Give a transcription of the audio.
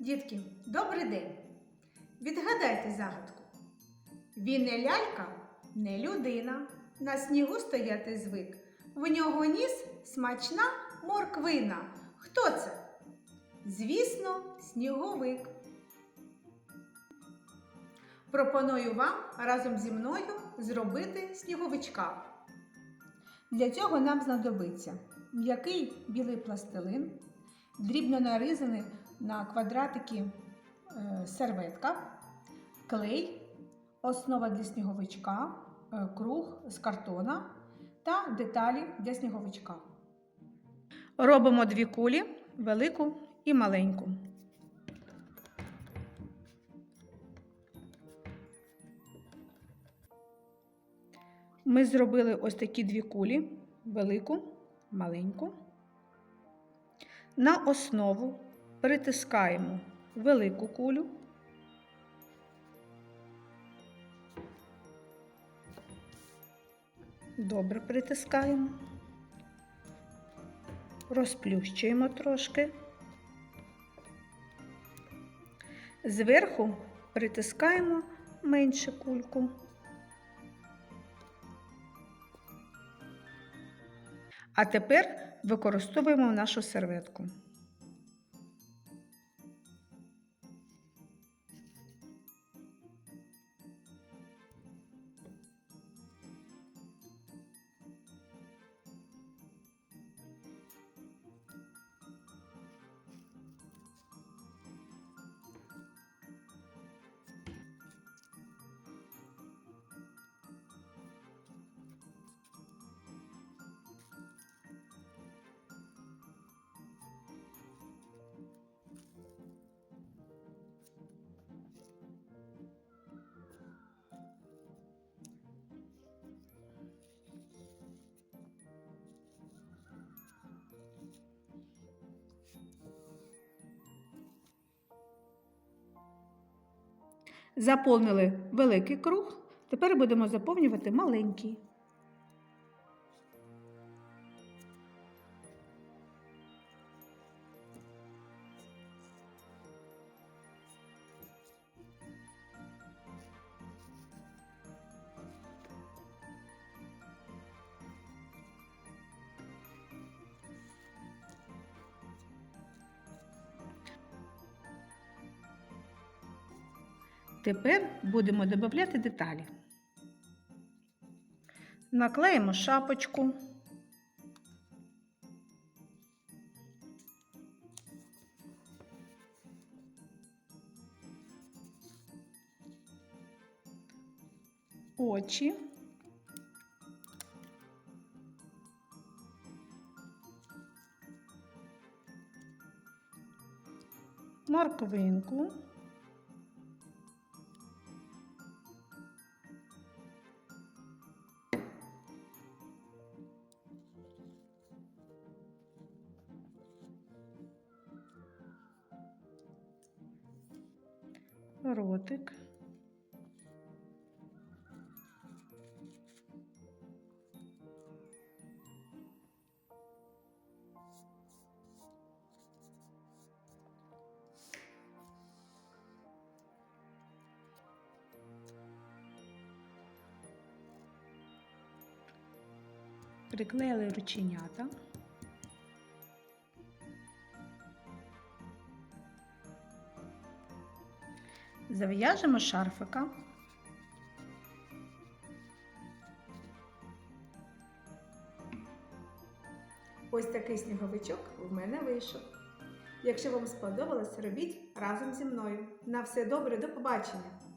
Дітки, добрий день! Відгадайте загадку. Він не лялька, не людина. На снігу стояти звик. В нього ніс смачна морквина. Хто це? Звісно, сніговик. Пропоную вам разом зі мною зробити сніговичка. Для цього нам знадобиться м'який білий пластилин, дрібно нарізаний на квадратики е, серветка, клей, основа для сніговичка, е, круг з картона та деталі для сніговичка. Робимо дві кулі велику і маленьку. Ми зробили ось такі дві кулі велику, маленьку. На основу притискаємо велику кулю. Добре притискаємо. Розплющуємо трошки. Зверху притискаємо меншу кульку. А тепер використовуємо нашу серветку. Заповнили великий круг, тепер будемо заповнювати маленький. Тепер будемо додати деталі. Наклеїмо шапочку. Очі. Морквинку. Ротик. Приклеїли рученята. Зав'яжемо шарфика. Ось такий сніговичок в мене вийшов. Якщо вам сподобалось, робіть разом зі мною. На все добре, до побачення!